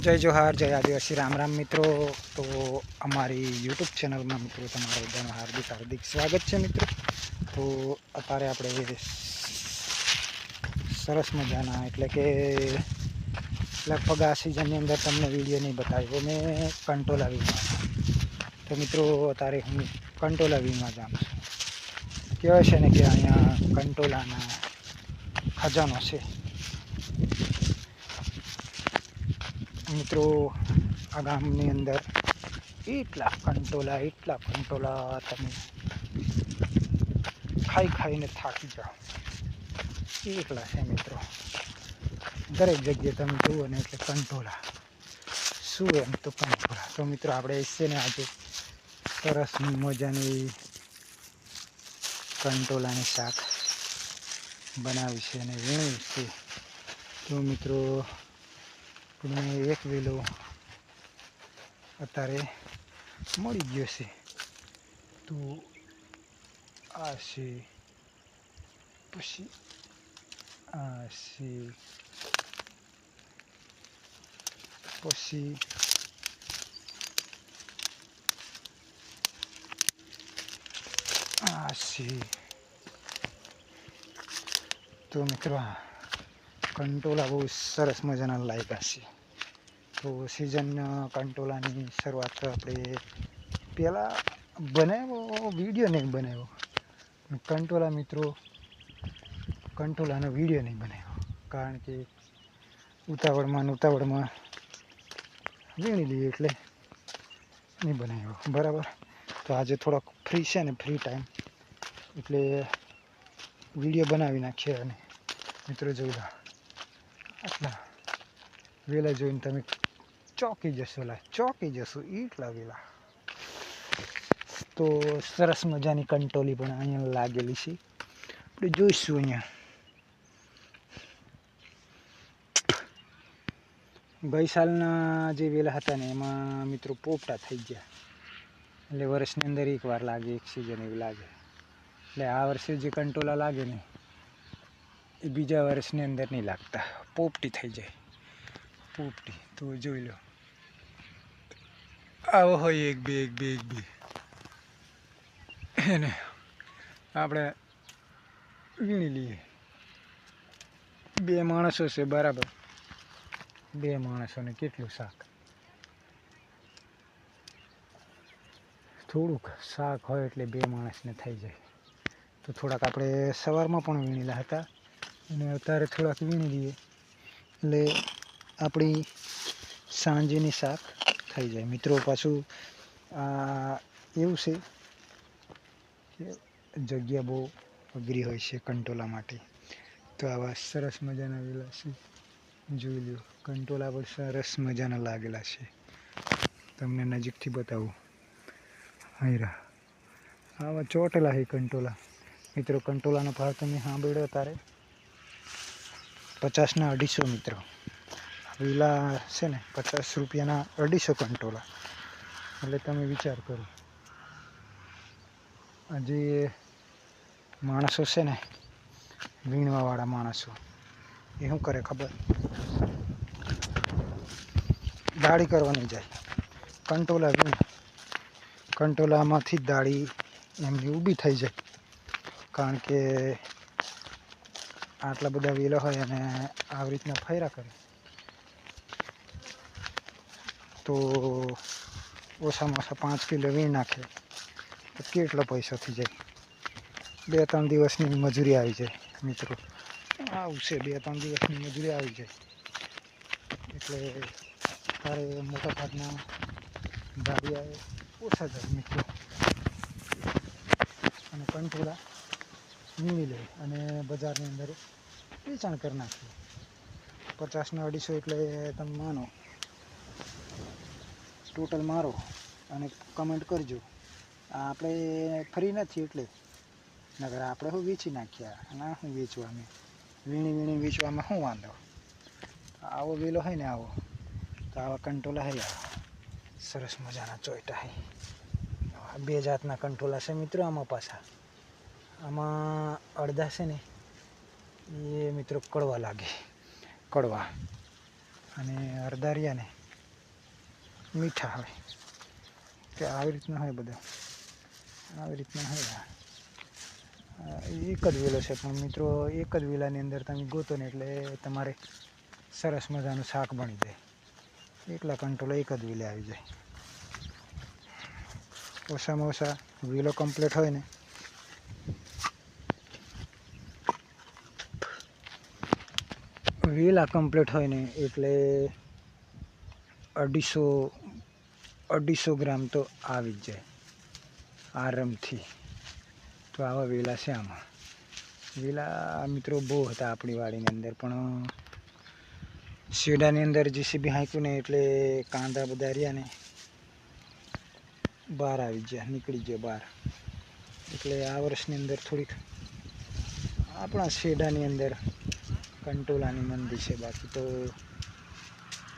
જય જોહાર, જય આદિવાસી, રામ રામ મિત્રો. તો અમારી યુટ્યુબ ચેનલમાં મિત્રો તમારું બધાનું હાર્દિક હાર્દિક સ્વાગત છે મિત્રો. તો અત્યારે આપણે સરસ મજાના, એટલે કે લગભગ આ સિઝનની અંદર તમને વીડિયો નહીં બતાવ્યો, મેં કંટોલા વીમાં તો મિત્રો અત્યારે હું કંટોલા વીમાં જાઉં છું. કહેવાય છે ને કે અહીંયા કંટોલાના ખજાનો છે. મિત્રો, આ ગામની અંદર એટલા કંટોલા એટલા કંટોલા તમે ખાઈ ખાઈને થાકી જાઓ. એકલા છે મિત્રો. દરેક જગ્યાએ તમે જુઓ ને એટલે કંટોલા. શું એમ તો કંટોલા? તો મિત્રો, આપણે છે ને આજે સરસ મજાની કંટોલાની શાક બનાવી છે અને વીણવી છે તો મિત્રો મેં એક વેલો અત્યારે મળી ગયો છે. તો આ છે, પછી આ છે, પછી છે. તો મિત્રો આ કંટોલા બહુ સરસ મજાના લાગ્યા છે તો સિઝન કંટોલાની શરૂઆત આપણે પહેલાં બનાવ્યો વીડિયો નહીં બનાવ્યો. કંટોલા મિત્રો કંટોલાનો વીડિયો નહીં બનાવ્યો. કારણ કે ઉતાવળમાં ઉતાવળમાં વીણી લઈએ એટલે નહીં બનાવ્યો. બરાબર? તો આજે થોડોક ફ્રી છે ને ફ્રી ટાઈમ એટલે વીડિયો બનાવી નાખીએ અને મિત્રો જોઈ લો. આટલા વેલા જોઈને તમે ચોકી જશો લા, ચોકી જશો એટલા વેલા. તો સરસ મજાની કંટોલી પણ અહીંયા લાગેલી છે. આપણે જોઈશું અહીંયા. ગઈ સાલના જે વેલા હતા ને, એમાં મિત્રો પોપટા થઈ ગયા. એટલે વર્ષની અંદર એકવાર લાગે, એક સિઝન એવું લાગે. એટલે આ વર્ષે જે કંટોલા લાગે ને એ બીજા વર્ષની અંદર નહીં લાગતા. પોપટી થઈ જાય. પોપટી. તો જોઈ લો. આવો હોય એક બે એક બે એક બે. એને આપણે વીણી લઈએ. બે માણસો છે, બરાબર. બે માણસોને કેટલું શાક? થોડુંક શાક હોય એટલે બે માણસને થઈ જાય. તો થોડાક આપણે સવારમાં પણ વીણેલા હતા. અને અત્યારે થોડાક વીણી દઈએ એટલે આપણી સાંજેની શાક થઈ જાય. મિત્રો, પાછું આ એવું છે કે જગ્યા બહુ અઘરી હોય છે કંટોલા માટે. તો આવા સરસ મજાના વેલા છે. જોઈ લો કંટોલા પણ સરસ મજાના લાગેલા છે. તમને નજીકથી બતાવું. હાયરા. આવા ચોટેલા છે કંટોલા. મિત્રો, કંટોલાનો ભાવ તમે સાંભળ્યો તારે? પચાસના અઢીસો મિત્રો. વિલા છે ને, પચાસ રૂપિયાના અઢીસો કંટોલા. એટલે તમે વિચાર કરો. હજી માણસો છે ને, વીણવાવાળા માણસો. એ શું કરે ખબર? દાળી કરવાની જાય. કંટોલા વીણ. કંટોલામાંથી જ દાળી એમની ઊભી થઈ જાય. કારણ કે આટલા બધા વેલો હોય અને આવી રીતના ફર્યા કરે. તો ઓછામાં ઓછા પાંચ કિલો વીણ નાખે. તો કેટલો પૈસો થઈ જાય? બે ત્રણ દિવસની મજૂરી આવી જાય, મિત્રો. આવશે બે ત્રણ દિવસની મજૂરી આવી જાય. એટલે તારે મોટા ભાગના ભાડિયા ઓછા જાય, મિત્રો. અને કંટોળા. વીણી લે અને બજારની અંદર વેચાણ કરી નાખીએ પચાસના અઢીસો એટલે તમે માનો. ટોટલ મારો અને કમેન્ટ કરજો. આપણે ફ્રી નથી એટલે. નગર આપણે શું વેચી નાખ્યા? અને શું વેચવા મેં વીણી વીણી વેચવામાં શું વાંધો? આવો વેલો હોય ને આવો. તો આવા કંટોલા હે સરસ મજાના ચોઈટા હે. બે જાતના કંટોલા છે મિત્રો આમાં પાછા. આમાં અડધા છે ને, એ મિત્રો કડવા લાગે, કડવા. અને અડદારિયા ને, મીઠા હોય કે આવી રીતના હોય બધા. આવી રીતના હોય એક જ વેલો છે, પણ મિત્રો એક જ વેલાની અંદર તમે ગોતો ને એટલે તમારે સરસ મજાનું શાક બની જાય. એકલા કંટ્રોલ એક જ વેલે આવી જાય. ઓછામાં ઓછા વેલો કમ્પ્લીટ હોય ને વેલા કમ્પ્લીટ હોય ને એટલે અઢીસો અઢીસો ગ્રામ તો આવી જ જાય, આરામથી. તો આવા વેલા છે આમાં. વેલા મિત્રો બહુ હતા આપણી વાડીની અંદર, પણ શેડાની અંદર જીસીબી હાંક્યું ને એટલે કાંદા બધા રહ્યા ને, બહાર આવી ગયા, નીકળી ગયા બહાર. એટલે આ વર્ષની અંદર થોડીક આપણા શેડાની અંદર કંટોલાની મંદી છે બાકી તો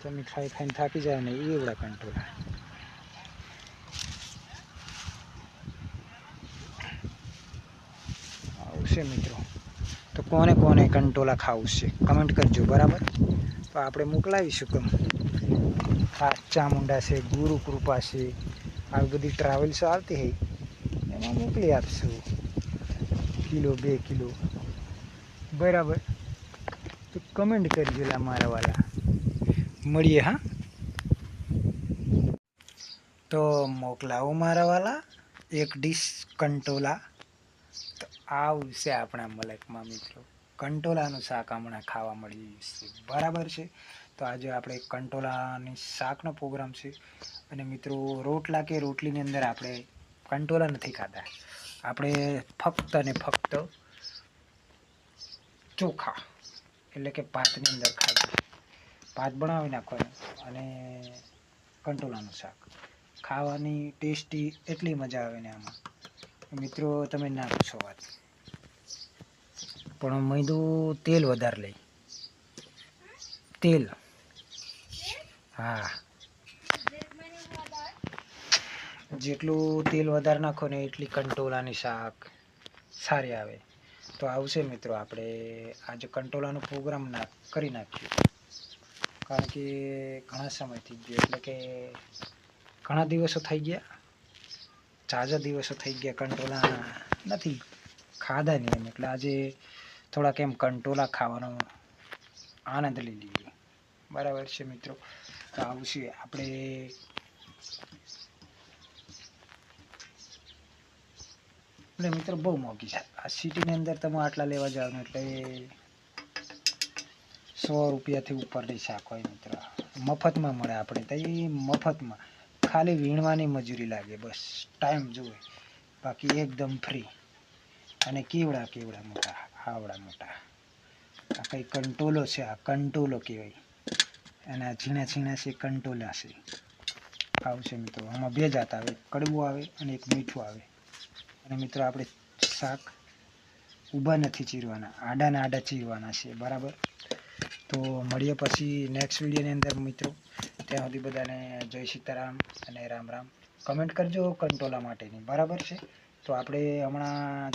તમે ખાઈ ખાઈને થાકી જાય ને એવડા કંટોલા. આવું છે મિત્રો. તો કોને કોને કંટોલા ખાવું છે? કમેન્ટ કરજો, બરાબર? તો આપણે મોકલાવીશું કમ ચામુંડા છે, ગુરુ કૃપા છે, આવી બધી ટ્રાવેલ્સો આવતી હોય, એમાં મોકલી આપશું. કિલો, બે કિલો. બરાબર? કમેન્ટ કરજો લા મારા વાલા. મળીએ, હા? તો મોકલાવો મારા વાલા, એક ડીશ કંટોલા. તો આવશે આપણા મલકમાં મિત્રો. કંટોલાનું શાક હમણાં ખાવા મળી છે. બરાબર છે? તો આજે આપણે કંટોલાની શાકનો પ્રોગ્રામ છે. અને મિત્રો, રોટલા કે રોટલીની અંદર આપણે કંટોલા નથી ખાતા. આપણે ફક્ત અને ફક્ત ચોખા. એટલે કે ભાતની અંદર ખાવી ભાત બનાવી નાખવાનું અને કંટોલાનું શાક. ખાવાની ટેસ્ટી એટલી મજા આવે ને આમાં. મિત્રો, તમે ના પૂછો વાત. પણ મૈદું તેલ વધારે લઈ. તેલ. હા. જેટલું તેલ વધારે નાખો ને એટલી કંટોલાની શાક સારી આવે. તો આવશે મિત્રો, આપણે આજે કંટોલાનો પ્રોગ્રામ ના, કરી નાખ્યો કારણ કે ઘણા સમય થઈ ગયો, એટલે કે ઘણા દિવસો થઈ ગયા. ઝાઝા દિવસો થઈ ગયા, કંટોલા નથી, ખાધા નહીં એમ. એટલે આજે થોડાક એમ કંટોલા ખાવાનો આનંદ લઈ લઈએ. બરાબર છે મિત્રો? તો આવશે. છે આપણે મિત્રો બહુ મોંઘી છે. આ સિટીની અંદર તમે આટલા લેવા જાઓ એટલે સો રૂપિયાથી ઉપર લઈ શકો મિત્રો. મફતમાં મળે આપણે તો એ મફતમાં. ખાલી વીણવાની મજૂરી લાગે બસ. ટાઈમ જોવે બાકી એકદમ ફ્રી અને કેવડા કેવડા મોટા આવડા મોટા. આ કંઈ કંટોલો છે, આ કંટોલો કહેવાય. અને આ ઝીણા ઝીણા છે, કંટોલા છે. આવશે મિત્રો. આમાં બે જાત આવે. કડવું આવે અને એક મીઠું આવે. અને મિત્રો, આપણે શાક ઊભા નથી ચીરવાના, આડાને આડા ચીરવાના છે, બરાબર? તો મળીએ પછી નેક્સ્ટ વિડીયોની અંદર, મિત્રો. ત્યાં સુધી બધાને જય સીતારામ અને રામ રામ. કમેન્ટ કરજો કંટોલા માટેની, બરાબર છે? તો આપણે હમણાં